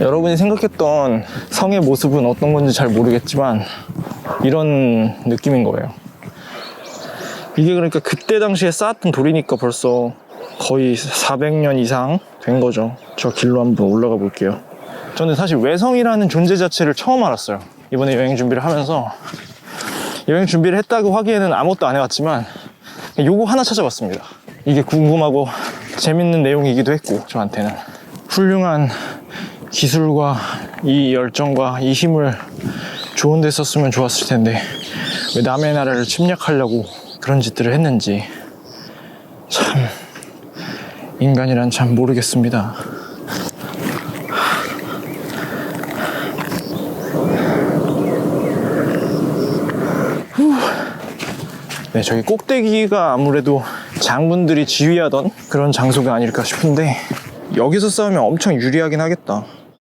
여러분이 생각했던 성의 모습은 어떤 건지 잘 모르겠지만 이런 느낌인 거예요. 이게 그러니까 그때 당시에 쌓았던 돌이니까 벌써 거의 400년 이상 된 거죠. 저 길로 한번 올라가 볼게요. 저는 사실 외성이라는 존재 자체를 처음 알았어요. 이번에 여행 준비를 하면서 여행 준비를 했다고 하기에는 아무것도 안 해왔지만 요거 하나 찾아봤습니다. 이게 궁금하고 재밌는 내용이기도 했고 저한테는 훌륭한 기술과 이 열정과 이 힘을 좋은 데 썼으면 좋았을 텐데 왜 남의 나라를 침략하려고 그런 짓들을 했는지 참 인간이란 참 모르겠습니다. 네, 저기 꼭대기가 아무래도 장군들이 지휘하던 그런 장소가 아닐까 싶은데 여기서 싸우면 엄청 유리하긴 하겠다.